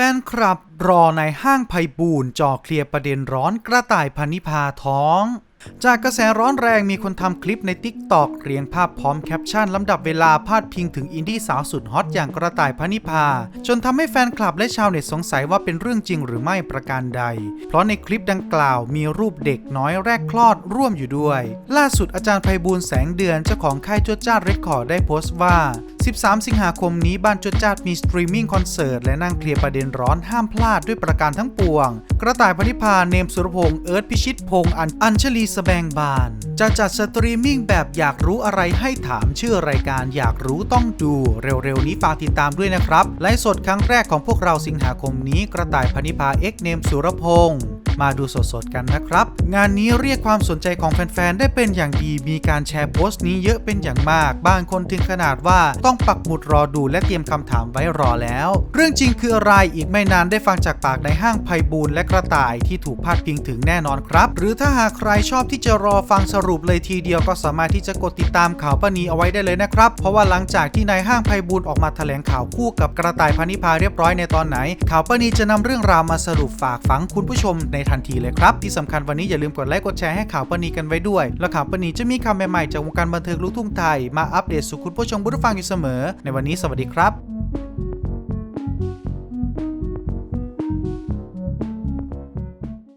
แฟนคลับรอในห้างไพบูลจ่อเคลียร์ประเด็นร้อนกระต่ายพันิพาท้อง จากกระแสร้อนแรงมีคนทำคลิปใน t ิ k t o k เรียงภาพพร้อมแคปชั่นลำดับเวลาพาดพิงถึงอินดี้สาวสุดฮอตอย่างกระต่ายพนิพา จนทำให้แฟนคลับและชาวเน็ตสงสัยว่าเป็นเรื่องจริงหรือไม่ประการใด เพราะในคลิปดังกล่าวมีรูปเด็กน้อยแรกคลอดร่วมอยู่ด้วย ล่าสุดอาจารย์ไพบูลแสงเดือนเจ้าของค่ายจวดจ้าเรคคอร์ดได้โพสต์ว่า 13 สิงหาคมนี้บ้านจดจ้ามีสตรีมมิ่งคอนเสิร์ต และนั่งเคลียร์ประเด็นร้อนห้ามพลาดด้วยประการทั้งปวง กระต่ายพนิพาเนมสุรพงษ์เอิร์ธพิชิตพงษ์อัญอัญชลีสแบงบาน จะจัดสตรีมมิ่งแบบอยากรู้อะไรให้ถามชื่อรายการอยากรู้ต้องดูเร็วๆนี้ฝากติดตามด้วยนะครับไลฟ์สดครั้งแรกของพวกเราสิงหาคมนี้กระต่ายพนิพาเอ็กเนมสุรพงษ์ มาดูสดๆกันนะครับ งานนี้เรียกความสนใจของแฟนๆ ได้เป็นอย่างดี มีการแชร์โพสต์นี้เยอะเป็นอย่างมาก บางคนถึงขนาดว่าต้องปักหมุดรอดูและเตรียมคำถามไว้รอแล้ว เรื่องจริงคืออะไรอีกไม่นานได้ฟังจากปากในห้างไพบูลและกระต่ายที่ถูกพาดพิงถึงแน่นอนครับ หรือถ้าหากใครชอบที่จะรอฟังสรุปเลยทีเดียวก็สามารถที่จะกดติดตามข่าวป้านีเอาไว้ได้เลยนะครับ เพราะว่าหลังจากที่นายห้างไพบูลออกมาแถลงข่าวคู่กับกระต่ายพานิพาเรียบร้อยในตอนไหน ข่าวป้านีจะนำเรื่องราวมาสรุปฝากฝังคุณผู้ชมในทันทีเลยครับ ที่สำคัญวันนี้อย่าลืมกดไลค์กดแชร์ให้ข่าวปนีกันไว้ด้วย แล้วข่าวปนีจะมีคำใหม่ๆจากวงการบันเทิงลูกทุ่งไทยมาอัปเดตสู่คุณผู้ชมผู้ฟังอยู่เสมอ ในวันนี้สวัสดีครับ